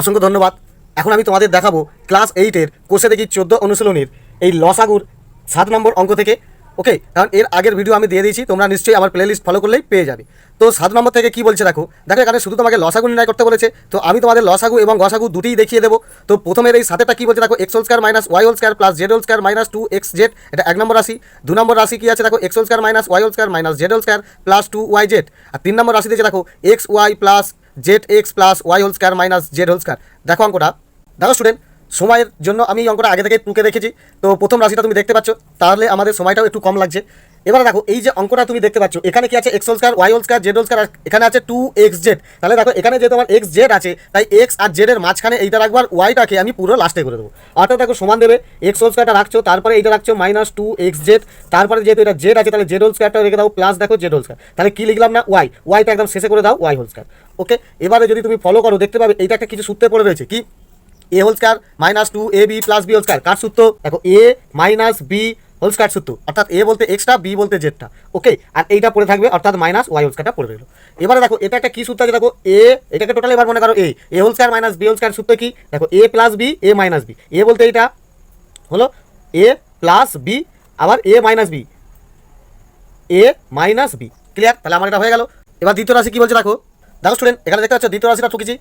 অসংখ্য ধন্যবাদ। এখন আমি তোমাদের দেখাবো ক্লাস এইটের কোষে দেখি চোদ্দ অনুশীলনীর এই লসাগুর সাত নম্বর অঙ্ক থেকে। ওকে, কারণ এর আগের ভিডিও আমি দিয়ে দিয়েছি, তোমরা নিশ্চয়ই আমার প্লেলিস্ট ফলো করলেই পেয়ে যাবে। তো সাত নম্বর থেকে কি বলছে দেখো দেখো এখানে শুধু তোমাকে লসাগু নির্ণয় করতে বলেছে, তো আমি তোমাদের লসাগু এবং গসাগু দুটিই দেখিয়ে দেবো। তো প্রথমের এই সাথেটা কি বলছে দেখো x whole square minus y whole square plus z whole square minus two x z এটা এক নম্বর রাশি। দু নম্বর রাশি কি আছে দেখো x whole square minus y whole square minus z whole square plus two y z আর তিন নম্বর রাশি দিয়েছে দেখো x y plus z x plus y whole square minus z whole square দেখো অঙ্কটা। দেখো স্টুডেন্ট সময়ের জন্য আমি অঙ্কটা আগে থেকে টুকে দেখেছি। তো প্রথম রাশিটা তুমি দেখতে পাচ্ছ, তাহলে আমাদের সময়টাও একটু কম লাগছে। এবারে দেখো, এই যে অঙ্কটা তুমি দেখতে পাচ্ছ, এখানে কি আছে x whole square y whole square z whole square এখানে আছে টু এক্স জেড তাহলে দেখো, এখানে যেহেতু আমার এক্স জেড আছে, তাই এক্স আর জেড এর মাঝখানে এইটা রাখবার ওয়াইটাকে আমি পুরো লাস্টে করে দেবো। অর্থাৎ দেখো, সমান দেবে এক্স হোল স্কয়ারটা রাখছো, তারপরে এইটা রাখছো মাইনাস টু এক্স জেড তারপরে যেহেতু এটা জেড আছে, তাহলে জেড হোল স্কয়ারটা রেখে দাও প্লাস দেখো জেড হোল স্কয়ার তাহলে কি লিখলাম না? ওয়াই ওয়াইটা একদম শেষে করে দাও ওয়াই হোল স্কয়ার ওকে এবারে যদি তুমি ফলো করো, দেখতে পাবে, এইটা একটা কিছু সূত্রে পড়ে রয়েছে, কি? A whole square minus two a b plus b whole square কার সূত্র? দেখো a minus b whole square সূত্র অর্থাৎ এ বলতে এক্সটা বি বলতে জেডটা ওকে আর এইটা পড়ে থাকবে, অর্থাৎ মাইনাস ওয়াই হোল স্কয়ারটা পড়ে গেল এবারে দেখো, এটা একটা কি সূত্র আছে? দেখো এ এটাকে টোটাল এবার মনে করো a a whole square minus b whole square সূত্র কি? দেখো a plus b a minus b a বলতে এইটা হলো এ প্লাস বি আবার a minus b a minus b clear তাহলে আমার এটা হয়ে গেল। এবার দ্বিতীয় রাশি কি বলছে দেখো? দেখো স্টুডেন্ট এখানে দেখতে পাচ্ছ দ্বিতীয় রাশিটা ঠকেছি।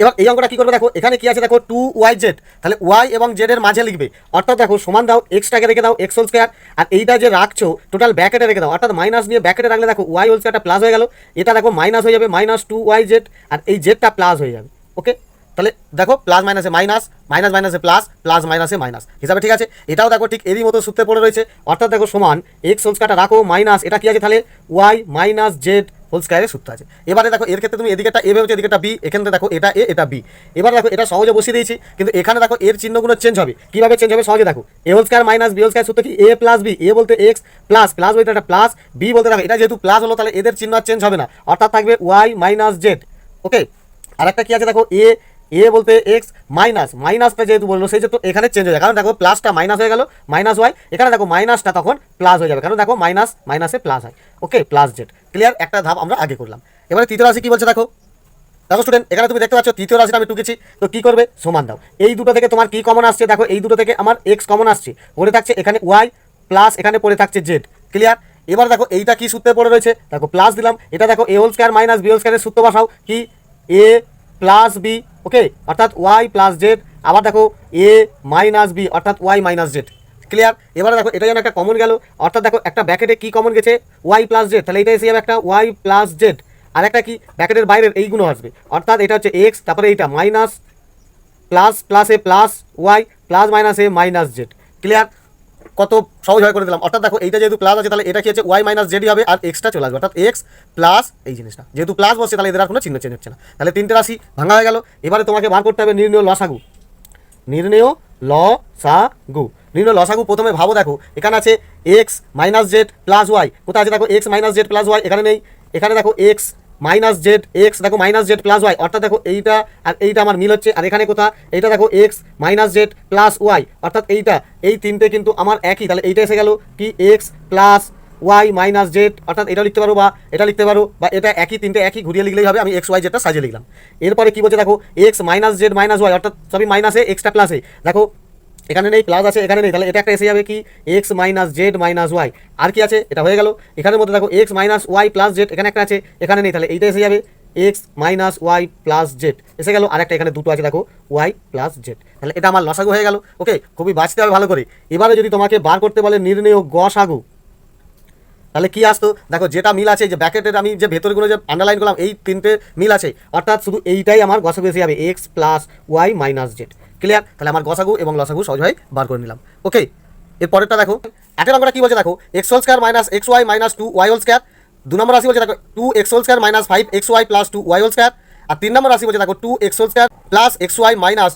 এবার এই অঙ্কটা কি করবে দেখো? এখানে কি আছে দেখো? টু ওয়াই জেড তাহলে ওয়াই এবং জেড এর মাঝে লিখবে। অর্থাৎ দেখো, সমান দাও এক্সটাকে রেখে দাও এক্স হোল স্কয়ার আর এইটা যে রাখছো টোটাল ব্যাকেটে রেখে দাও। অর্থাৎ মাইনাস নিয়ে ব্যাকেটে রাখলে দেখো ওয়াই হোল স্কয়ারটা প্লাস হয়ে গেল। এটা দেখো মাইনাস হয়ে যাবে মাইনাস টু ওয়াই জেড আর এই জেডটা প্লাস হয়ে যাবে। ওকে তাহলে দেখো প্লাস মাইনাসে মাইনাস মাইনাস মাইনাসে প্লাস প্লাস মাইনাসে মাইনাস হিসাবে ঠিক আছে? এটাও দেখো, ঠিক এরই মতো সূত্রে পড়ে রয়েছে। অর্থাৎ দেখো, সমান এক্স হোল স্কয়ারটা রাখো মাইনাস এটা কি আছে তাহলে? ওয়াই মাইনাস জেড হোল স্কয়ারের সূত্র আছে। এবারে দেখো, এর ক্ষেত্রে তুমি এদিকেটা এ ভেবেছো এদিকেটা বি এখানে দেখো, এটা এ এটা বি এবার দেখো, এটা সহজে বসিয়ে দিয়েছি, কিন্তু এখানে দেখো, এর চিহ্নগুলো চেঞ্জ হবে। কীভাবে চেঞ্জ হবে সহজে দেখো। A whole square minus b whole square সূত্র কি? এ প্লাস বি এ বলতে এক্স প্লাস প্লাস বলতে এটা প্লাস বি বলতে দেখো, এটা যেহেতু প্লাস হলো, তাহলে এদের চিহ্ন আর চেঞ্জ হবে না। অর্থাৎ থাকবে ওয়াই মাইনাস জেড ওকে আর একটা কি আছে দেখো? এ এ বলতে এক্স মাইনাস মাইনাসটা যেহেতু বলল, সেই যেহেতু এখানে চেঞ্জ হয়ে যায়। কারণ দেখো প্লাসটা মাইনাস হয়ে গেল মাইনাস ওয়াই এখানে দেখো মাইনাসটা তখন প্লাস হয়ে যাবে। কারণ দেখো মাইনাস মাইনাসে প্লাস হয়। ওকে প্লাস জেড ক্লিয়ার একটা ধাপ আমরা আগে করলাম। এবারে তৃতীয় রাশি কি বলছে দেখো? দেখো স্টুডেন্ট এখানে তুমি দেখতে পাচ্ছ, তৃতীয় রাশিটা আমি টুকেছি। তো কি করবে? সমান দাও। এই দুটো থেকে তোমার কি কমন আসছে? দেখো, এই দুটো থেকে আমার এক্স কমন আসছে। পড়ে থাকছে এখানে ওয়াই প্লাস এখানে পড়ে থাকছে জেড ক্লিয়ার এবার দেখো, এইটা কি সূত্রে পড়ে রয়েছে? দেখো প্লাস দিলাম। এটা দেখো a whole square minus b whole স্কয়ারের সূত্র বসাও। কি? A plus b okay? অর্থাৎ ওয়াই প্লাস জেড। আবার দেখো, এ মাইনাস বি, অর্থাৎ ওয়াই মাইনাস জেড। ক্লিয়ার এবারে দেখো এটা যেন একটা কমন গেল। অর্থাৎ দেখো, একটা ব্যাকেটে কি কমন গেছে? Y plus z. তাহলে এটা এসে যাবে একটা ওয়াই প্লাস জেড। আর একটা কি? ব্যাকেটের বাইরের এইগুলো আসবে। অর্থাৎ এটা হচ্ছে এক্স তারপরে এইটা মাইনাস প্লাস প্লাসে প্লাস ওয়াই প্লাস মাইনাসে মাইনাস জেড ক্লিয়ার কত সহজ হয়ে করে দিলাম। অর্থাৎ দেখো, এইটা যেহেতু প্লাস আছে, তাহলে এটা কি হচ্ছে? ওয়াই মাইনাস জেডই হবে আর এক্সটা চলে আসবে। অর্থাৎ এক্স প্লাস এই জিনিসটা। যেহেতু প্লাস বসছে, তাহলে এদের আর কোনো চিহ্ন চেঞ্জ হচ্ছে না। তাহলে তিনটে রাশি ভাঙা হয়ে গেল। এবারে তোমাকে বার করতে হবে নির্ণয় লসাগু। নির্ণয় গু নির্ণয় লসাগু প্রথমে ভাবো দেখো, এখানে আছে x minus z plus y কোথায় আছে দেখো? X minus z plus y এখানে নেই। এখানে দেখো এক্স মাইনাস জেড এক্স, দেখো মাইনাস জেড প্লাস ওয়াই, অর্থাৎ দেখো এইটা আর এইটা আমার মিল হচ্ছে, আর এখানে কোথা এইটা দেখো x minus z plus y, অর্থাৎ এইটা, এই তিনটে কিন্তু আমার একই, তাহলে এইটা এসে গেল কি? X plus y minus z, অর্থাৎ এটা লিখতে পারো বা এটা লিখতে পারো, বা এটা একই, তিনটে একই ঘুরিয়ে লিখলেই হবে, আমি এক্স ওয়াই জেডটা সাজিয়ে লিখলাম। এরপরে কি বলছে দেখো? X minus z minus y, অর্থাৎ সবই মাইনাসে এক্সটা প্লাসে দেখো এখানে নেই প্লাস আছে, এখানে নেই, তাহলে এটা একটা এসে যাবে কি? X minus z minus y আর কি আছে? এটা হয়ে গেল। এখানের মধ্যে দেখো x minus y plus z এখানে একটা আছে, এখানে নেই, তাহলে এইটা এসে যাবে x minus y plus z এসে গেল আর একটা এখানে দুটো আছে, দেখো ওয়াই প্লাস জেড তাহলে এটা আমার লসাগু হয়ে গেল। ওকে, খুবই বাঁচতে হবে, ভালো করে। এবারে যদি তোমাকে বার করতে বলে নির্ণয় গসাগু, তাহলে কি আসতো? দেখো, যেটা মিল আছে, যে ব্যাকেটের আমি যে ভেতরগুলো যে আন্ডারলাইন করলাম, এই তিনটে মিল আছে। অর্থাৎ শুধু এইটাই আমার গসাগু এসে যাবে x plus y minus z clear তাহলে আমার গসাগু এবং লসাগু সহজ হয় বার করে নিলাম। ওকে এর পরেরটা দেখো। একের অঙ্কটা কি বলছে দেখো? X whole square minus x y minus two y whole square দু নম্বর রাশি বলছে দেখো two x whole square minus five x y plus two y whole square আর তিন নম্বর রাশি বলছে দেখো two x whole square plus x y minus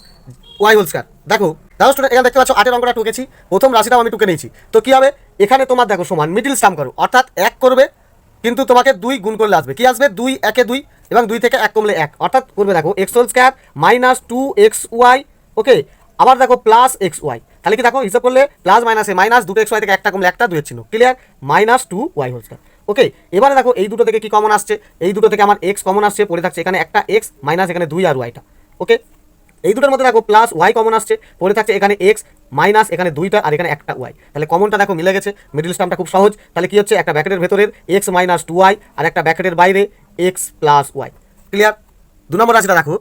y whole square দেখো দেখো স্টুডেন্ট এখানে দেখতে পাচ্ছ, আটের অঙ্কটা টুকেছি। প্রথম রাশিটাও আমি টুকে নিয়েছি। তো কী হবে? এখানে তোমার দেখো সমান মিডিল স্টাম করো। অর্থাৎ এক করবে, কিন্তু তোমাকে দুই গুণ করলে আসবে। কি আসবে? দুই, একে দুই এবং দুই থেকে এক কমলে এক। অর্থাৎ করবে দেখো x whole square minus two x y okay, আবার দেখো প্লাস এক্স ওয়াই তাহলে কি দেখো, হিসাব করলে প্লাস মাইনাসে মাইনাস দুটো এক্স ওয়াই থেকে একটা কমলে একটা দুয়ের চিহ্ন। Clear minus two y whole square okay, এবারে দেখো এই দুটো থেকে কি কমন আসছে? এই দুটো থেকে আমার এক্স কমন আসছে, পড়ে থাকছে এখানে একটা এক্স মাইনাস এখানে দুই আর ওয়াইটা ওকে, এই দুটোর মধ্যে দেখো প্লাস ওয়াই কমন আসছে, পড়ে থাকছে এখানে এক্স মাইনাস এখানে দুইটা আর এখানে একটা ওয়াই তাহলে কমনটা দেখো মিলে গেছে মিডিল স্টামটা খুব সহজ। তাহলে কি হচ্ছে? একটা ব্যাকেটের ভেতরের এক্স মাইনাস টু ওয়াই আর একটা ব্যাকেটের বাইরে এক্স প্লাস ওয়াই ক্লিয়ার দু নম্বর রাশিটা দেখো।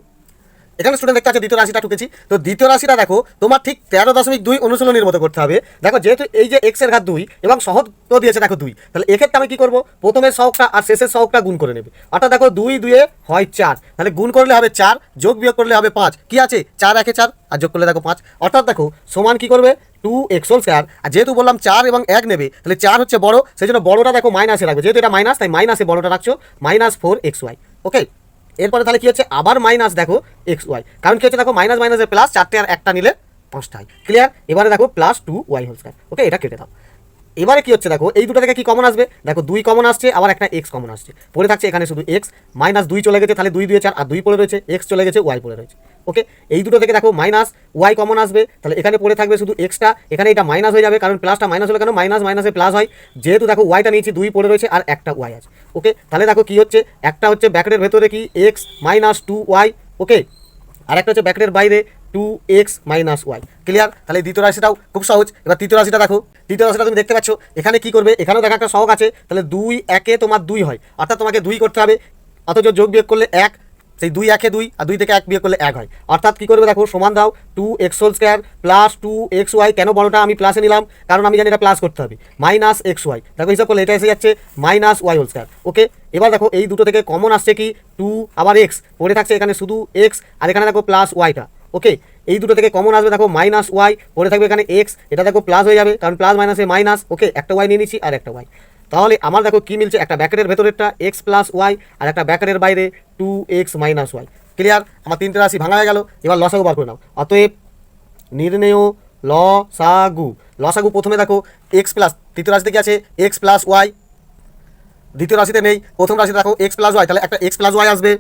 এখানে স্টুডেন্ট দেখতে দ্বিতীয় রাশিটা টুকেছি তো দ্বিতীয় রাশিটা দেখো, তোমার ঠিক তেরো দশমিক দুই অনুশীলনীর মতো করতে হবে। দেখো, যেহেতু এই যে এক্সের ঘাত দুই এবং সহজ তো দিয়েছে দেখো দুই, তাহলে এক্ষেত্রে আমি কি করব? প্রথমের শখটা আর শেষের শখটা গুণ করে নেবে। অর্থাৎ দেখো দুই দুয়ে হয় চার, তাহলে গুণ করলে হবে চার, যোগ বিয়োগ করলে হবে পাঁচ। কি আছে? চার একে চার, আর যোগ করলে দেখো পাঁচ। অর্থাৎ দেখো, সমান কি করবে? টু এক্স হোল স্কোয়ার আর যেহেতু বললাম চার এবং এক নেবে, তাহলে চার হচ্ছে বড় সেই জন্য বড়টা দেখো মাইনাসে রাখবে। যেহেতু এটা মাইনাস তাই মাইনাসে বড়টা রাখছো minus four x y okay এরপরে তাহলে কি হচ্ছে? আবার মাইনাস দেখো এক্স ওয়াই কারণ কি হচ্ছে? দেখো মাইনাস মাইনাসের প্লাস চারটে আর একটা নিলে পাঁচটা হয় ক্লিয়ার এবারে দেখো plus two y whole square okay এটা কেটে দাও। এবারে কি হচ্ছে দেখো, এই দুটো থেকে কি কমন আসবে? দেখো, দুই কমন আসছে, আবার একটা এক্স কমন আসছে। পড়ে থাকছে এখানে শুধু এক্স মাইনাস দুই চলে গেছে, তাহলে দুই দুই চার, আর দুই পড়ে রয়েছে এক্স চলে গেছে ওয়াই পড়ে রয়েছে। ওকে এই দুটো থেকে দেখো মাইনাস ওয়াই কমন আসবে, তাহলে এখানে পড়ে থাকবে শুধু এক্সটা এখানে এটা মাইনাস হয়ে যাবে, কারণ প্লাসটা মাইনাস হলে কেন? মাইনাস মাইনাসে প্লাস হয়। যেহেতু দেখো ওয়াইটা নিয়েছি, দুই পড়ে রয়েছে, আর একটা ওয়াই আছে। ওকে তাহলে দেখো কি হচ্ছে? একটা হচ্ছে ব্যাকেটের ভেতরে কি? X minus two y okay আর একটা হচ্ছে ব্যাকেটের বাইরে two x minus y clear তাহলে দ্বিতীয় রাশিটাও খুব সহজ। এবার তৃতীয় রাশিটা দেখো। তৃতীয় রাশিটা তুমি দেখতে পাচ্ছ, এখানে কি করবে? এখানেও দেখা একটা সহগ আছে। তাহলে দুই একে তোমার দুই হয়। অর্থাৎ তোমাকে দুই করতে হবে। অথচ যোগ বিয়োগ করলে এক, সেই দুই একে দুই আর দুই থেকে এক বিয়োগ করলে এক হয়। অর্থাৎ কি করবে দেখো? সমান দাও two x whole square plus two x y কেন বড়টা আমি প্লাসে নিলাম? কারণ আমি জানি এটা প্লাস করতে হবে। মাইনাস এক্স ওয়াই দেখো হিসাব করলে এটা এসে যাচ্ছে minus y whole square okay এবার দেখো এই দুটো থেকে কমন আসছে কি? টু আবার এক্স পড়ে থাকছে এখানে শুধু এক্স আর এখানে দেখো প্লাস ওয়াইটা ওকে এই দুটো থেকে কমন আসবে, দেখো মাইনাস ওয়াই পরে থাকবে এখানে এক্স এটা দেখো প্লাস হয়ে যাবে, কারণ প্লাস মাইনাসে মাইনাস ওকে একটা ওয়াই নিয়ে নিচ্ছি আর একটা ওয়াই তাহলে আমার দেখো কি মিলছে, একটা ব্যাকেটের ভেতরেরটা এক্স প্লাস ওয়াই আর একটা ব্যাকেটের বাইরে two x minus y clear আমার তিনটে রাশি ভাঙা হয়ে গেল, এবার লসাগু বার করে নাও। অতএব নির্ণেয় লসাগু। লসাগু প্রথমে দেখো এক্স প্লাস তৃতীয় রাশিতে কি আছে? এক্স প্লাস ওয়াই দ্বিতীয় রাশিতে নেই, প্রথম রাশিতে দেখো এক্স প্লাস ওয়াই তাহলে একটা এক্স প্লাস ওয়াই আসবে।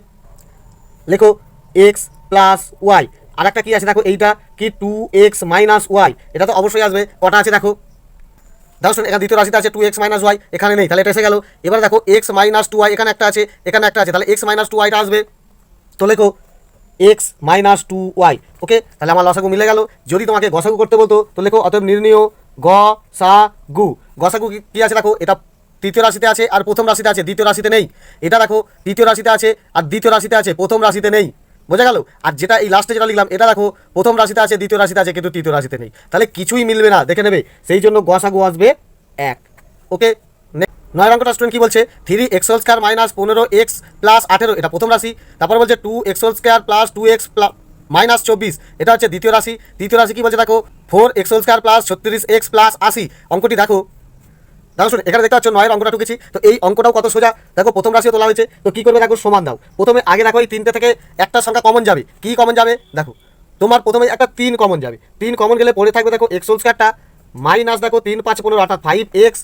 লেখো এক্স প্লাস ওয়াই আর একটা কি আছে দেখো, এইটা কি টু এক্স মাইনাস ওয়াই এটা তো অবশ্যই আসবে। কটা আছে দেখো? দেখো শুন, এখানে দ্বিতীয় রাশিতে আছে টু এক্স মাইনাস ওয়াই এখানে নেই, তাহলে এটা এসে গেল। এবার দেখো এক্স মাইনাস টু ওয়াই এখানে একটা আছে, এখানে একটা আছে, তাহলে এক্স মাইনাস টু ওয়াইটা আসবে। তো লেখো x minus two y okay তাহলে আমার লসাগু মিলে গেল। যদি তোমাকে গসাগু করতে বলতো, তো লেখো, অতএব নির্ণয় গ সা গু গসাগু কি- কি আছে দেখো? এটা তৃতীয় রাশিতে আছে, আর প্রথম রাশিতে আছে, দ্বিতীয় রাশিতে নেই। এটা দেখো তৃতীয় রাশিতে আছে, আর দ্বিতীয় রাশিতে আছে, প্রথম রাশিতে নেই। বোঝা গেল? আর যেটা এই লাস্টে যেটা লিখলাম, এটা দেখো, প্রথম রাশিতে আছে, দ্বিতীয় রাশিতে আছে, কিন্তু তৃতীয় রাশিতে নেই। তাহলে কিছুই মিলবে না, দেখে নেবে? সেই জন্য গসাগু আসবে এক। ওকে নয় অঙ্কটা স্টুডেন্ট কি বলছে? Three x whole square minus পনেরো এক্স প্লাস আঠেরো, এটা প্রথম রাশি। তারপর বলছে two x whole square plus two x minus চব্বিশ, এটা হচ্ছে দ্বিতীয় রাশি। তৃতীয় রাশি কি বলছে দেখো? Four x whole square plus ছত্রিশ এক্স প্লাস আশি। অঙ্কটি দেখো। দেখো শুন এখানে দেখতে পাচ্ছ নয়ের অঙ্কটা টুকেছি তো এই অঙ্কটাও কত সোজা? দেখো, প্রথম রাশিও তোলা হয়েছে। তো কী করবে? দেখো, সমান দাও। প্রথমে আগে দেখো, এই তিনটে থেকে একটা সংখ্যা কমন যাবে। কি কমন যাবে? দেখো, তোমার প্রথমে একটা তিন কমন যাবে। তিন কমন গেলে পড়ে থাকবে, দেখো এক্স হোল স্কোয়ারটা মাইনাস দেখো, তিন, পাঁচ, পনেরো, অর্থাৎ ফাইভ এক্স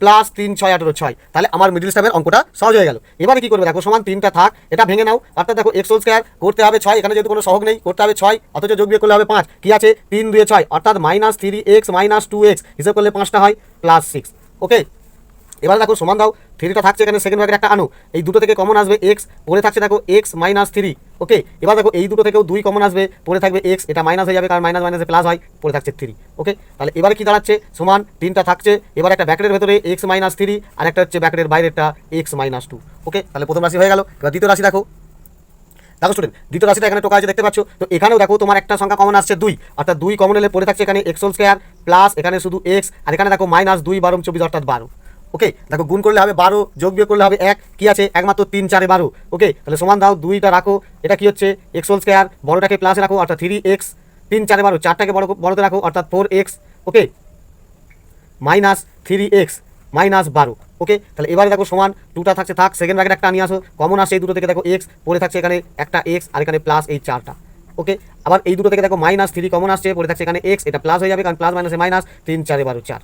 প্লাস তিন, ছয়, আঠেরো, ছয়। তাহলে আমার মিডিল স্টামের অঙ্কটা সহজ হয়ে গেল। এবারে কী করবে? দেখো, সমান তিনটা থাক, এটা ভেঙে নাও। অর্থাৎ দেখো এক্স হোল স্কোয়ার করতে হবে ছয়, এখানে যেহেতু কোনো সহগ নেই, করতে হবে ছয়, অথচ যোগ বিয়োগ করলে হবে পাঁচ। কী আছে? তিন, দুয়ে ছয়। অর্থাৎ minus three x minus two x হিসাব করলে পাঁচটা হয় প্লাস সিক্স ওকে, এবার দেখো, সমান দাও থ্রিটা থাকছে এখানে সেকেন্ড ব্র্যাকেট একটা আনো। এই দুটো থেকে কমন আসবে এক্স পরে থাকছে দেখো এক্স মাইনাস থ্রি ওকে? এবার দেখো, এই দুটো থেকেও দুই কমন আসবে পরে থাকবে এক্স এটা মাইনাস হয়ে যাবে, কারণ মাইনাস মাইনাসে প্লাস হয় পরে থাকছে থ্রি ওকে? তাহলে এবারে কি দাঁড়াচ্ছে? সমান তিনটা থাকছে, এবার একটা ব্যাকেটের ভেতরে এক্স মাইনাস থ্রি আর একটা হচ্ছে ব্যাকেটের বাইরেরটা এক্স মাইনাস টু ওকে? তাহলে প্রথম রাশি হয়ে গেল, এবার দ্বিতীয় রাশি দেখো দেখো স্টুডেন্ট দ্বিতীয় রাশিটা এখানে টোকা আছে, দেখতে পাচ্ছ? তো এখানেও দেখো তোমার একটা সংখ্যা কমন আসছে দুই। অর্থাৎ দুই কমন এলে পড়ে থাকছে এখানে এক্স হোল স্কোয়ার প্লাস এখানে শুধু এক্স আর এখানে দেখো মাইনাস দুই, বারো, চব্বিশ, অর্থাৎ বারো। ওকে দেখো গুণ করলে হবে বারো, যোগ বিয়োগ করলে হবে এক, কি আছে? একমাত্র তিন, চারে বারো। ওকে তাহলে সমান দাও দুইটা রাখো, এটা কি হচ্ছে? এক্স হোল স্কোয়ার বড়টাকে প্লাসে রাখো, অর্থাৎ থ্রি এক্স তিন, চারে বারো, চারটাকে বড়, বড়তে রাখো, অর্থাৎ four x okay minus three x minus বারো, ওকে? তাহলে এবারে দেখো সমান টুটা থাকছে থাক সেকেন্ড ব্র্যাকেট একটা নিয়ে আসো কমন আসছে এই দুটো থেকে দেখো এক্স পড়ে থাকছে এখানে একটা এক্স আর এখানে প্লাস এই চারটা, ওকে? আবার এই দুটো থেকে দেখো মাইনাস থ্রি কমন আসছে, পড়ে থাকছে এখানে এক্স এটা প্লাস হয়ে যাবে, কারণ প্লাস মাইনাসে মাইনাস তিন, চারে বারো, চার,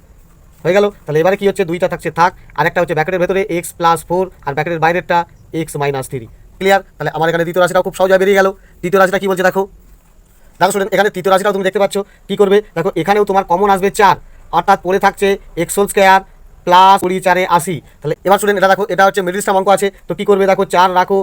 হয়ে গেল? তাহলে এবারে কি হচ্ছে? দুইটা থাকছে থাক, আর একটা হচ্ছে ব্র্যাকেটের ভেতরে এক্স প্লাস ফোর আর ব্র্যাকেটের বাইরেরটা এক্স মাইনাস থ্রি ক্লিয়ার তাহলে আমার এখানে দ্বিতীয় রাশিটাও খুব সহজে বেরিয়ে গেল তৃতীয় রাশিটা কি বলছে দেখো? দেখো শুনেন এখানে তৃতীয় রাশিটাও তুমি দেখতে পাচ্ছ, কি করবে? দেখো এখানেও তোমার কমন আসবে চার, অর্থাৎ পড়ে থাকছে এক্স হোল স্কোয়ার প্লাস কুড়ি চারে আশি। তাহলে এবার শুনেন এটা দেখো, এটা হচ্ছে মিডিল স্টাম আছে। তো কী করবে? দেখো, চার রাখো,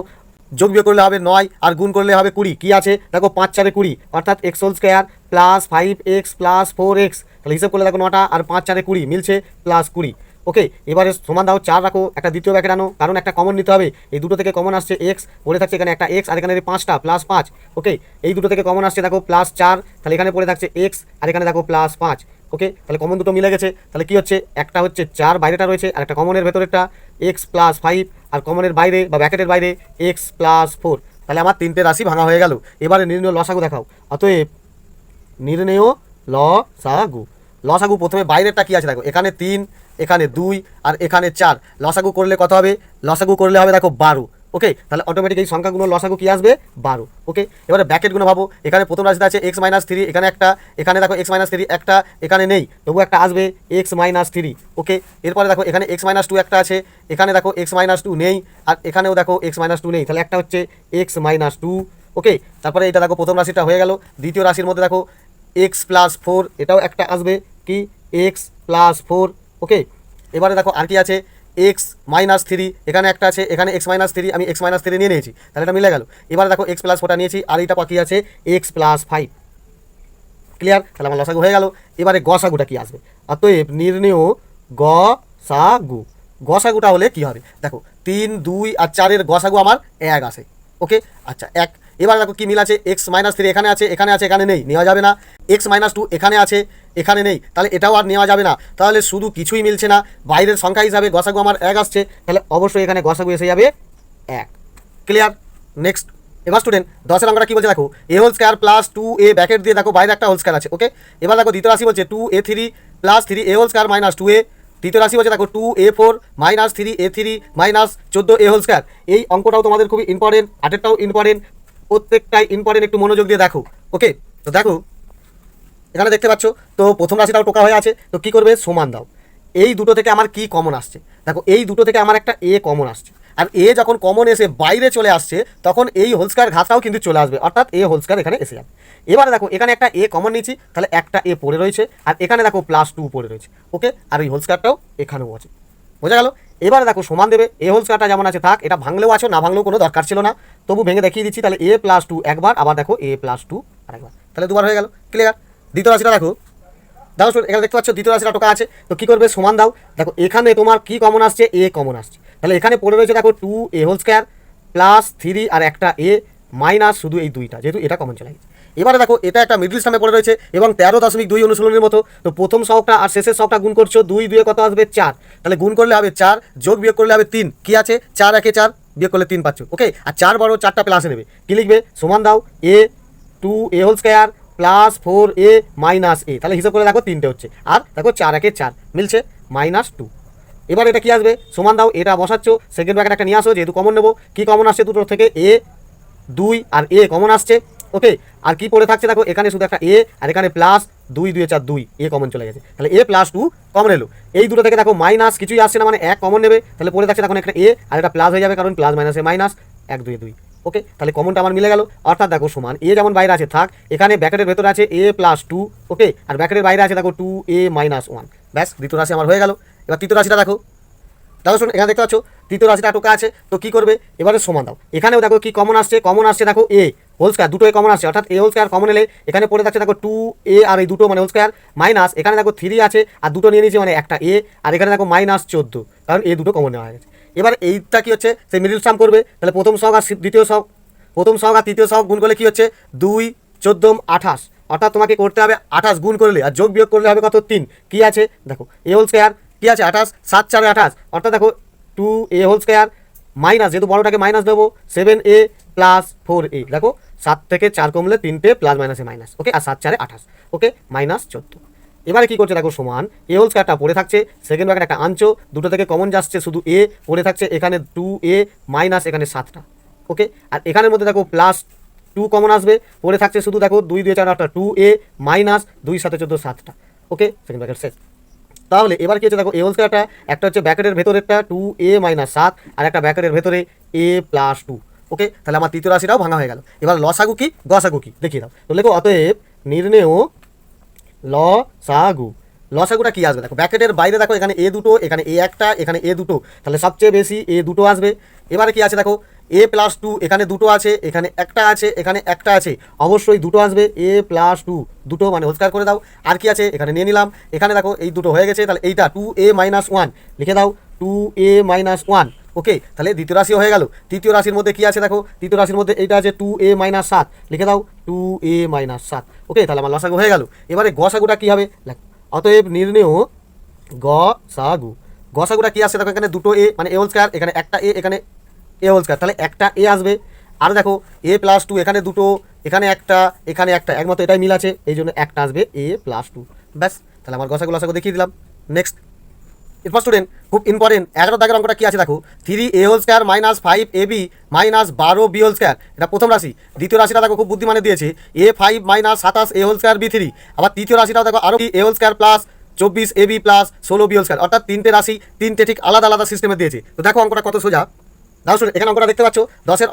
যোগ বিয়োগ করলে হবে নয়, আর গুণ করলে হবে কুড়ি। কী আছে? দেখো, পাঁচ চারে কুড়ি, অর্থাৎ x whole square plus five x plus four x তাহলে হিসেব করলে দেখো নটা, আর পাঁচ চারে কুড়ি, মিলছে প্লাস কুড়ি। ওকে এবারে সমান দাও, চার রাখো, একটা দ্বিতীয় ব্যাকেট আনো, কারণ একটা কমন নিতে হবে। এই দুটো থেকে কমন আসছে এক্স পড়ে থাকছে এখানে একটা এক্স আর এখানে পাঁচটা প্লাস পাঁচ। ওকে এই দুটো থেকে কমন আসছে, দেখো প্লাস চার। তাহলে এখানে পড়ে থাকছে এক্স আর এখানে দেখো প্লাস পাঁচ। ওকে, তাহলে কমন দুটো মিলে গেছে। তাহলে কি হচ্ছে? একটা হচ্ছে চার বাইরেটা রয়েছে, আর একটা কমনের ভেতরেরটা এক্স প্লাস ফাইভ আর কমনের বাইরে বা ব্যাকেটের বাইরে এক্স প্লাস ফোর তাহলে আমার তিনটে রাশি ভাঙা হয়ে গেল। এবারে নির্ণয় লসাগু দেখাও। অতএব নির্ণেয় ল সাগু লসাগু প্রথমে বাইরেরটা কি আছে দেখো? এখানে তিন, এখানে দুই, আর এখানে চার। লসাগু করলে কত হবে? লসাগু করলে হবে দেখো বারো। ওকে তাহলে অটোমেটিক এই সংখ্যাগুলো, লসাগু কি আসবে? বারো। ওকে এবারে ব্যাকেটগুলো ভাবো। এখানে প্রথম রাশিতে আছে এক্স মাইনাস থ্রি এখানে একটা, এখানে দেখো এক্স মাইনাস থ্রি একটা, এখানে নেই। তবু একটা আসবে এক্স মাইনাস থ্রি ওকে এরপরে দেখো এখানে এক্স মাইনাস টু একটা আছে, এখানে দেখো এক্স মাইনাস টু নেই, আর এখানেও দেখো এক্স মাইনাস টু নেই। তাহলে একটা হচ্ছে এক্স মাইনাস টু ওকে তারপরে এটা দেখো প্রথম রাশিটা হয়ে গেল। দ্বিতীয় রাশির মধ্যে দেখো এক্স প্লাস ফোর এটাও একটা আসবে। কি? এক্স প্লাস ফোর ওকে এবারে দেখো আর কি আছে? এক্স মাইনাস থ্রি এখানে একটা আছে, এখানে এক্স মাইনাস থ্রি আমি এক্স মাইনাস থ্রি নিয়ে নিয়েছি। তাহলে এটা মিলে গেল। এবার দেখো এক্স প্লাস ফোরটা নিয়েছি, আর এটা বাকি আছে? এক্স প্লাস ফাইভ ক্লিয়ার তাহলে আমার লসাগু হয়ে গেল। এবারে গসাগুটা কি আসবে? অতএব নির্ণেয় গ সাগু গসাগুটা হলে কি হবে? দেখো, তিন, দুই আর চারের গসাগু আমার এক আসে ওকে? আচ্ছা এক। এবার দেখো কি মিল আছে? এক্স মাইনাস থ্রি এখানে আছে এখানে আছে, এখানে নেই। নেওয়া যাবে না। এক্স মাইনাস টু এখানে আছে। এখানে নেই, তাহলে এটাও আর নেওয়া যাবে না। তাহলে শুধু কিছুই মিলছে না, বাইরের সংখ্যা হিসাবে গসাগু আমার এক আসছে, তাহলে অবশ্যই এখানে গসাগু এসে যাবে এক। ক্লিয়ার নেক্সট এবার স্টুডেন্ট দশের অঙ্কটা কি বলছে দেখো? A whole square plus two a bracket দিয়ে দেখো, বাইরে একটা হোল স্কোয়ার আছে ওকে এবার দেখো, দ্বিতীয় রাশি বলছে two a three plus three a whole square minus two a তৃতীয় রাশি বলছে দেখো two a four minus three a three minus চোদ্দ এ হোল স্কোয়ার এই অঙ্কটাও তোমাদের খুবই ইম্পর্টেন্ট আটেরটাও ইম্পর্টেন্ট প্রত্যেকটাই ইম্পর্টেন্ট একটু মনোযোগ দিয়ে দেখো ওকে তো দেখো এখানে দেখতে পাচ্ছ, তো প্রথম রাশিটাও টোকা হয়ে আছে, তো কি করবে? সমান দাও। এই দুটো থেকে আমার কি কমন আসছে? দেখো, এই দুটো থেকে আমার একটা এ কমন আসছে। আর এ যখন কমন এসে বাইরে চলে আসছে, তখন এই হোলস্কার ঘাসটাও কিন্তু চলে আসবে। অর্থাৎ এ হোলস্কার এখানে এসে যাবে। এবারে দেখো, এখানে একটা এ কমন নিচ্ছি তাহলে একটা এ পড়ে রয়েছে, আর এখানে দেখো প্লাস টু পড়ে রয়েছে। ওকে আর এই হোলস্কারটাও এখানেও আছে। বোঝা গেল? এবারে দেখো, সমান দেবে। এ হোল স্কোয়ারটা যেমন আছে, থাক, এটা ভাঙলেও আছো, না ভাঙলেও কোনো দরকার ছিল না। তবু ভেঙে দেখিয়ে দিচ্ছি, তাহলে এ প্লাস টু একবার, আবার দেখো এ প্লাস টু আরেকবার। তাহলে দুবার হয়ে গেল। ক্লিয়ার দ্বিতীয় রাশিটা দেখো। দেখো এখানে দেখতে পাচ্ছ, দ্বিতীয় রাশিটা টোকা আছে। তো কী করবে? সমান দাও। দেখো, এখানে তোমার কি কমন আসছে? এ কমন আসছে। তাহলে এখানে পড়ে রয়েছে দেখো two a whole square plus three আর একটা এ মাইনাস শুধু এই দুইটা, যেহেতু এটা কমন চলে গেছে। এবারে দেখো, এটা একটা মিডল স্টামে পড়ে রয়েছে এবং তেরো দশমিক দুই অনুশীলনের মতো। তো প্রথম সহকটা আর শেষের সহকটা গুণ করছ, দুই দুয়ে কত আসবে? চার। তাহলে গুণ করলে হবে চার, যোগ বিয়োগ করলে হবে তিন। কি আছে? চার একে চার, বিয়োগ করলে তিন পাচ্ছ। ওকে আর চার বড় চারটা প্লাসে নেবে। কী লিখবে? সমান দাও a two a whole square plus four a minus a তাহলে হিসাব করে দেখো তিনটে হচ্ছে। আর দেখো চার একে চার। মিলছে মাইনাস টু এবার এটা কি আসবে? সমান দাও, এটা বসাচ্ছ সেকেন্ড ব্র্যাকেট একটা নিয়ে আসো, যেহেতু কমন নেব। কী কমন আসছে? দুটোর থেকে এ দুই আর এ কমন আসছে। ওকে আর কি পড়ে থাকছে দেখো? এখানে শুধু একটা এ আর এখানে প্লাস দুই দুই, চার, দুই। এ কমন চলে গেছে। তাহলে এ প্লাস টু কমন এলো। এই দুটো থেকে দেখো মাইনাস কিছুই আসছে না মানে এক কমন নেবে। তাহলে পড়ে থাকছে তখন একটা এ আর এটা প্লাস হয়ে যাবে কারণ প্লাস মাইনাসে মাইনাস এক, দুই দুই। ওকে? তাহলে কমনটা আমার মিলে গেল। অর্থাৎ দেখো সমান এ যেমন বাইরে আছে, থাক, এখানে ব্যাকেটের ভেতরে আছে এ প্লাস টু ওকে আর ব্যাকেটের বাইরে আছে, দেখো টু এ মাইনাস ওয়ান ব্যাস, দ্বিতীয় রাশি আমার হয়ে গেল। এবার তৃতীয় রাশিটা দেখো। দেখো শোন এখানে দেখতে পাচ্ছ, তৃতীয় রাশিটা টোকা আছে, তো কী করবে? এবারে সমান দাও। এখানেও দেখো কি কমন আসছে কমন আসছে, দেখো এ হোল স্কোয়ার দুটোই কমন আসছে। অর্থাৎ এ হোল স্কোয়ার কমন এলে এখানে পড়ে থাকছে, দেখো টু এ আর এই দুটো মানে হোল স্কোয়ার মাইনাস এখানে দেখো থ্রি আছে, আর দুটো নিয়ে নিয়েছে মানে একটা এ আর এখানে দেখো মাইনাস চোদ্দ, কারণ এ দুটো কমন নেওয়া গেছে। এবার এইটা কি হচ্ছে? সেই মিডিল সাম করবে, তাহলে প্রথম সহগ আর দ্বিতীয় সহগ, প্রথম সহগ আর তৃতীয় সহগ গুণ করলে কি হচ্ছে? দুই চোদ্দোম আঠাশ। অর্থাৎ তোমাকে করতে হবে আঠাশ গুণ করলে, আর যোগ বিয়োগ করলে হবে কত? তিন। কী আছে? দেখো এ হোল স্কোয়ার কি আছে? আঠাশ, সাত, চারে আঠাশ। অর্থাৎ দেখো two a whole square minus যেহেতু বড়টাকে মাইনাস দেবো seven a plus four a দেখো, সাত থেকে চার কমলে তিনটে প্লাস মাইনাসে মাইনাস ওকে আর সাত, চারে আঠাশ ওকে মাইনাস চোদ্দ। এবারে কী করছে দেখো, সমান এ হোল স্কোয়ারটা পড়ে থাকছে সেকেন্ড ব্র্যাকেট একটা আনছো, দুটো থেকে কমন যাচ্ছে, শুধু এ পড়ে থাকছে, এখানে টু এ মাইনাস এখানে সাতটা ওকে আর এখানের মধ্যে দেখো প্লাস টু কমন আসবে, পড়ে থাকছে শুধু দেখো, দুই দুই, চার, আটটা টু এ মাইনাস দুই সাথে চোদ্দ, সাতটা ওকে সেকেন্ড ব্র্যাকেট শেষ। তাহলে এবার কি হচ্ছে দেখো এ হোল স্কোয়ারটা একটা হচ্ছে ব্যাকেটের ভেতরেরটা টু এ মাইনাস সাত, আর একটা ব্যাকেটের ভেতরে এ প্লাস টু ওকে তাহলে আমার তৃতীয় রাশিটাও ভাঙা হয়ে গেল। এবার ল লসাগু কি? গসাগু কি? দেখিয়ে দাও। তো লেখো, অতএব নির্ণেয় ল সাগু লসাগুটা কি আসবে? দেখো ব্যাকেটের বাইরে দেখো, এখানে এ দুটো, এখানে এ একটা, এখানে এ দুটো, তাহলে সবচেয়ে বেশি এ দুটো আসবে। এবারে কি আছে দেখো এ প্লাস টু এখানে দুটো আছে, এখানে একটা আছে, এখানে একটা আছে। অবশ্যই দুটো আসবে এ প্লাস টু দুটো মানে হোস্কার করে দাও। আর কি আছে? এখানে নিয়ে নিলাম। এখানে দেখো, এই দুটো হয়ে গেছে, তাহলে এইটা টু এ মাইনাস ওয়ান লিখে দাও two a minus one okay তাহলে দ্বিতীয় রাশিও হয়ে গেল। তৃতীয় রাশির মধ্যে কি আছে দেখো? তৃতীয় রাশির মধ্যে এইটা আছে টু এ মাইনাস সাত, লিখে দাও টু এ মাইনাস সাত ওকে তাহলে আমার লসাগু হয়ে গেল। এবারে গসাগুটা কী হবে। অতএব নির্ণেয় গ সাগু গসাগুটা কি আসছে দেখো, এখানে দুটো এ মানে এ হোল স্কয়ার এখানে একটা এ এখানে এ হোল স্কয়ার তাহলে একটা এ আসবে। আর দেখো, এ প্লাস টু এখানে দুটো, এখানে একটা এখানে একটা। একমাত্র এটাই মিল আছে, এই জন্য একটা আসবে এ প্লাস টু ব্যাস, তাহলে আমার গসাগুলো লসাগু দেখিয়ে দিলাম। নেক্সট এরপর স্টুডেন্ট খুব ইম্পর্টেন্ট এগারো দাগের অঙ্কটা কি আছে দেখো? Three a whole square minus five a b minus বারো বি হোল স্কয়ার এটা প্রথম রাশি। দ্বিতীয় রাশিটা দেখো খুব বুদ্ধিমানে দিয়েছে। এ ফাইভ মাইনাস সাতাশ a whole square b three আবার তৃতীয় রাশিটাও দেখো আরও এ হোল স্কয়ার প্লাস চব্বিশ এ বি প্লাস ষোলো বি হোল স্কয়ার অর্থাৎ তিনটে রাশি, তিনটে ঠিক আলাদা আলাদা সিস্টেমে দিয়েছে। তো দেখো অঙ্কটা কত সোজা। দাও শুনে এখানে অঙ্কটা দেখতে পাচ্ছ। দশের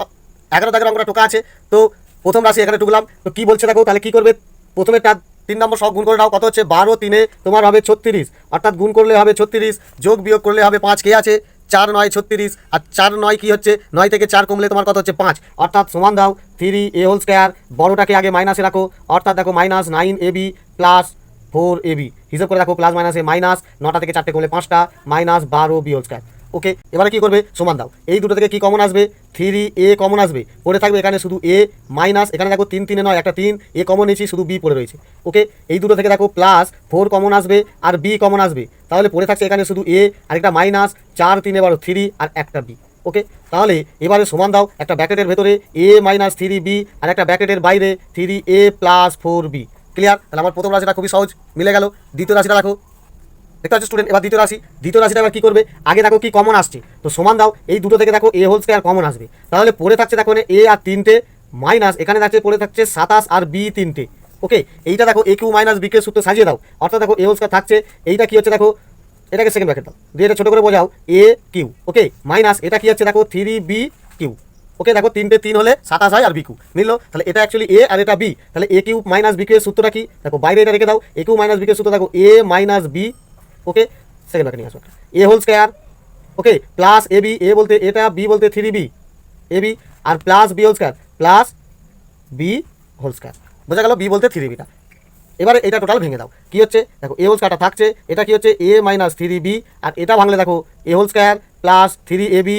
এগারো দাগের অঙ্কটা টোকা আছে। তো প্রথম রাশি এখানে টুকলাম তো কী বলছে দেখো, তাহলে কী করবে? প্রথমে তার তিন নম্বর সব গুণ করে নাও, কত হচ্ছে? বারো, তিনে তোমার হবে ছত্রিশ। অর্থাৎ গুণ করলে হবে ছত্রিশ, যোগ বিয়োগ করলে হবে পাঁচ। কে আছে? চার, নয়, ছত্রিশ। আর চার, নয় কি হচ্ছে? নয় থেকে চার কমলে তোমার কত হচ্ছে? পাঁচ। অর্থাৎ সমান দাও থ্রি এ হোল স্কোয়ার বড়োটাকে আগে মাইনাসে রাখো। অর্থাৎ দেখো minus nine a b plus four a b হিসাব করে রাখো প্লাস মাইনাসে মাইনাস নটা থেকে চারটে করলে পাঁচটা মাইনাস বারো বি হোল স্কোয়ার ওকে, এবারে কি করবে? সমান দাও। এই দুটো থেকে কি কমন আসবে? থ্রি এ কমন আসবে। পড়ে থাকবে এখানে শুধু এ মাইনাস এখানে দেখো তিন তিনে নয়, একটা তিন। এ কমন নিয়েছি, শুধু বি পড়ে রয়েছে। ওকে, এই দুটো থেকে দেখো প্লাস ফোর কমন আসবে আর বি কমন আসবে। তাহলে পড়ে থাকছে এখানে শুধু এ আর একটা মাইনাস চার তিনে বারো থ্রি আর একটা বি ওকে, তাহলে এবারে সমান দাও, একটা ব্যাকেটের ভেতরে এ মাইনাস থ্রি বি আর একটা ব্যাকেটের বাইরে three a plus four b clear তাহলে আমার প্রথম রাশিটা খুবই সহজ, মিলে গেল। দ্বিতীয় রাশিটা দেখো দেখতে পাচ্ছ স্টুডেন্ট এবার দ্বিতীয় রাশি। দ্বিতীয় রাশিটা এবার কি করবে? আগে দেখো কি কমন আসছে। তো সমান দাও, এই দুটো থেকে দেখো এ হোল স্কয়ার কমন আসবে। তাহলে পড়ে থাকছে দেখো এ আর তিনটে মাইনাস এখানে থাকছে পড়ে থাকছে সাতাশ আর বি তিনটে। ওকে এইটা দেখো এ কিউ মাইনাস বিকে সূত্রে সাজিয়ে দাও। অর্থাৎ দেখো এ হোল স্কয়ার থাকছে, এইটা কি হচ্ছে দেখো? এটাকে সেকেন্ড ব্র্যাকেট দাও। দিয়ে এটা ছোটো করে বোঝাও। এ কিউ ওকে মাইনাস এটা কি হচ্ছে দেখো? থ্রি বি কিউ ওকে দেখো তিনটে তিন হলে সাতাশ হয় আর বি কিউ মিললো তাহলে এটা অ্যাকচুয়ালি এ আর এটা বি তাহলে এ কিউ মাইনাস বি সূত্রটা কি? দেখো বাইরে এটা রেখে দাও। A cube minus b cube সূত্র দেখো a minus b okay second bracket নিয়ে আসো a whole square okay plus a b a বলতে এটা বি বলতে three B A B R plus b whole square plus b whole square বোঝা গেল? B বলতে থ্রি বিটা এবারে এটা টোটাল ভেঙে দাও। কি হচ্ছে? দেখো এ হোল স্কোয়ারটা থাকছে। এটা কি হচ্ছে? এ মাইনাস থ্রি বি আর এটা ভাঙলে দেখো a whole square plus three a b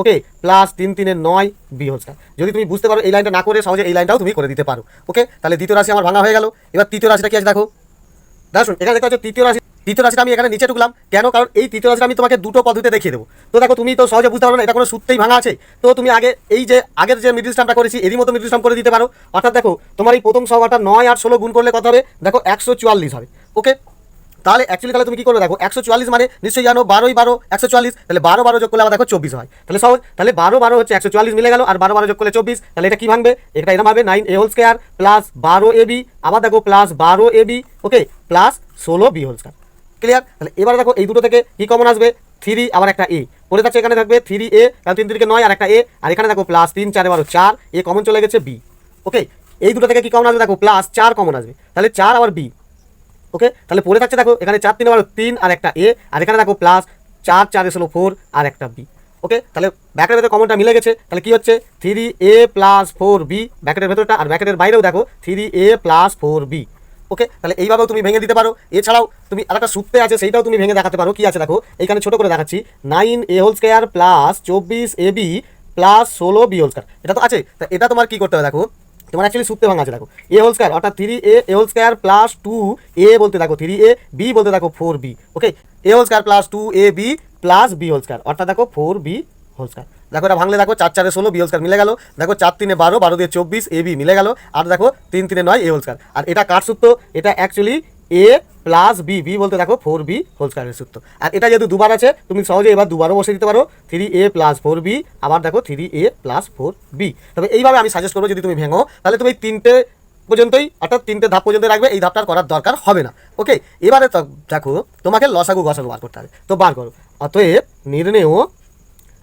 okay plus তিন তিনে নয় বি হোল স্কোয়ার যদি তুমি বুঝতে পারো এই লাইনটা না করে, সহজে এই লাইনটাও তুমি করে দিতে পারো। ওকে তাহলে দ্বিতীয় রাশি আমার ভাঙা হয়ে গেল। এবার তৃতীয় রাশিটা কি আছে দেখো? দেখো এখানে দেখতে পাচ্ছ তৃতীয় রাশি তৃতীয় রাশিটা আমি এখানে নিচে ঢুকলাম। কেন? কারণ এই তৃতীয় রাশিটা আমি তোমাকে দুটো পদ্ধতিতে দেখিয়ে দেবো। তো দেখো, তুমি তো সহজে বুঝতে পারো না, এটা কোনো সূত্রেই ভাঙা আছে। তো তুমি আগে এই যে, আগের যে মিডিল স্টামটা করেছি, এরই মতো মিডিল স্টাম করে দিতে পারো। অর্থাৎ দেখো, তোমার এই প্রথম সংখ্যাটা নয় আর ষোলো গুণ করলে কত হবে? দেখো, একশো চুয়াল্লিশ হবে। ওকে? তাহলে অ্যাকচুয়ালি তাহলে তুমি কি করবে? দেখো, একশো চুয়াল্লিশ মানে নিশ্চয়ই জানো, বারোই বারো, একশো চুয়াল্লিশ। তাহলে বারো বারো যোগ করলে আবার দেখো চব্বিশ হয়। তাহলে সহজ। তাহলে বারো বারো হচ্ছে একশো চুয়াল্লিশ মিলে গেল, আর বারো বারো যোগ করলে চব্বিশ। তাহলে এটা কি ভাঙবে? এটা এরকম হবে nine a whole square plus বারো এ বি আবার দেখো প্লাস বারো এ বি ওকে প্লাস ষোলো বি হোল স্কোয়ার ক্লিয়ার তাহলে এবার দেখো এই দুটো থেকে কি কমন আসবে? থ্রি আবার একটা এ পরে থাকছে এখানে থাকবে থ্রি এ কারণ তিন তিনকে নয়, আর একটা এ আর এখানে দেখো প্লাস তিন, চারে বারো চার। এ কমন চলে গেছে বি ওকে এই দুটো থেকে কি কমন আসবে? দেখো প্লাস চার কমন আসবে। তাহলে চার, আবার বি ওকে তাহলে পড়ে থাকছে দেখো, এখানে চার, তিন বারো তিন, আর একটা এ আর এখানে দেখো প্লাস চার চার, এসলো ফোর আর একটা বি ওকে তাহলে ব্যাকেটের ভেতরে কমনটা মিলে গেছে। তাহলে কি হচ্ছে? Three a plus four b ব্যাকেটের ভেতরটা, আর ব্যাকেটের বাইরেও দেখো three a plus four b okay? তাহলে এইভাবেও তুমি ভেঙে দিতে পারো। এছাড়াও তুমি আরেকটা সূত্রে আছে, সেইটাও তুমি ভেঙে দেখাতে পারো। কি আছে দেখো? এখানে ছোট করে দেখাচ্ছি। Nine a whole square plus চব্বিশ এ বি প্লাস ষোলো বি হোল স্কোয়ার। এটা তো আছে। তা এটা তোমার কি করতে হবে দেখো? তোমার অ্যাকচুয়ালি সূত্রে ভাঙা আছে দেখো। এ হোল স্কোয়ার অর্থাৎ three a a whole square plus two a বলতে দেখো থ্রি এ বি বলতে দেখো four b okay a whole square plus two a b plus b whole square. অর্থাৎ দেখো ফোর বি হোল স্কোয়ার। দেখো এটা ভাঙলে দেখো, চার চারে ষোলো, বি হোল স্কোয়ার মিলে গেল। দেখো চার তিনে বারো বারো দিয়ে চব্বিশ, এ, বি মিলে গেল। আর দেখো তিন তিনে নয়, এ হোল স্কোয়ার। আর এটা কার সূত্র? এটা actually A plus B B বলতে দেখো ফোর বি হোল স্কোয়ারের সূত্র। আর এটা যেহেতু দুবার আছে, তুমি সহজে এবার দুবারও বসে দিতে পারো। Three A plus four B আবার দেখো three A plus four B তবে এইভাবে আমি সাজেস্ট করব যদি তুমি ভেঙো, তাহলে তুমি তিনটে পর্যন্তই, অর্থাৎ তিনটে ধাপ পর্যন্ত রাখবে, এই ধাপটার করার দরকার হবে না। ওকে এবারে দেখো, তোমাকে লসাগু গসাগু বার করতে হবে। তো বার করো। অতএব নির্ণেয়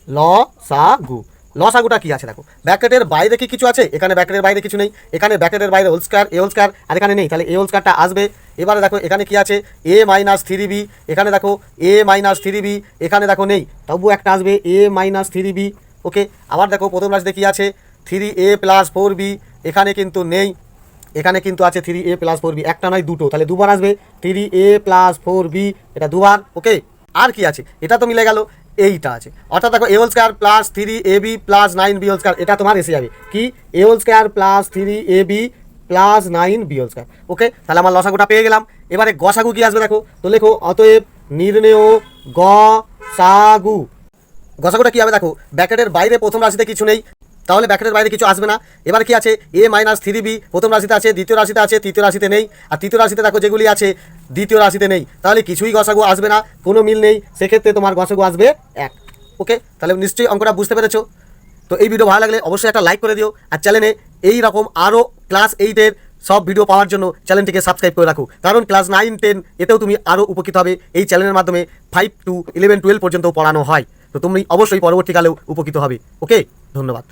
লসাগু লসাগুটা কি আছে দেখো? ব্যাকেটের বাইরে কি কিছু আছে? এখানে ব্যাকেটের বাইরে কিছু নেই। এখানে ব্যাকেটের বাইরে whole square, A whole square, আর এখানে নেই। তাহলে এ হোল স্কয়ারটা আসবে। এবারে দেখো, এখানে কি আছে? A minus three B. এখানে দেখো, এ মাইনাস থ্রি বি। এখানে দেখো, নেই। তবু একটা আসবে, A minus three B. Okay? আবার দেখো, প্রথম রাশিতে কী আছে, three A plus four B. এখানে কিন্তু নেই। এখানে কিন্তু আছে three A plus four B. একটা নয়, দুটো। তাহলে দুবার আসবে, three A plus four B. এটা দুবার, ওকে? আর কি আছে? এটা তো মিলে গেল। এইটা আছে। অর্থাৎ দেখো A whole square plus three A B plus nine B square এটা তোমার এসে যাবে। কি? A whole square plus three A B plus nine B square okay তাহলে আমার লসাগুটা পেয়ে গেলাম। এবারে গসাগু কি আসবে দেখো? তো লেখো, অতএব নির্ণেয় গ সাগু গসাগুটা কি হবে দেখো? ব্যাকেটের বাইরে প্রথম রাশিতে কিছু নেই। তাহলে ব্যাকেটের বাইরে কিছু আসবে না। এবার কি আছে? এ মাইনাস থ্রি বি প্রথম রাশিতে আছে, দ্বিতীয় রাশিতে আছে, তৃতীয় রাশিতে নেই। আর তৃতীয় রাশিতে দেখো যেগুলি আছে, দ্বিতীয় রাশিতে নেই। তাহলে কিছুই গসাগু আসবে না, কোনো মিল নেই। সেক্ষেত্রে তোমার গসাগু আসবে এক। ওকে তাহলে নিশ্চয়ই অঙ্কটা বুঝতে পেরেছ। তো এই ভিডিও ভালো লাগলে অবশ্যই একটা লাইক করে দিও। আর চ্যানেলে এই রকম আরও ক্লাস এইটের সব ভিডিও পাওয়ার জন্য চ্যানেলটিকে সাবস্ক্রাইব করে রাখো। কারণ ক্লাস নাইন টেন এতেও তুমি আরও উপকৃত হবে এই চ্যানেলের মাধ্যমে ফাইভ টু ইলেভেন টুয়েলভ পর্যন্ত পড়ানো হয়। তো তুমি অবশ্যই পরবর্তীকালেও উপকৃত হবে। ওকে ধন্যবাদ।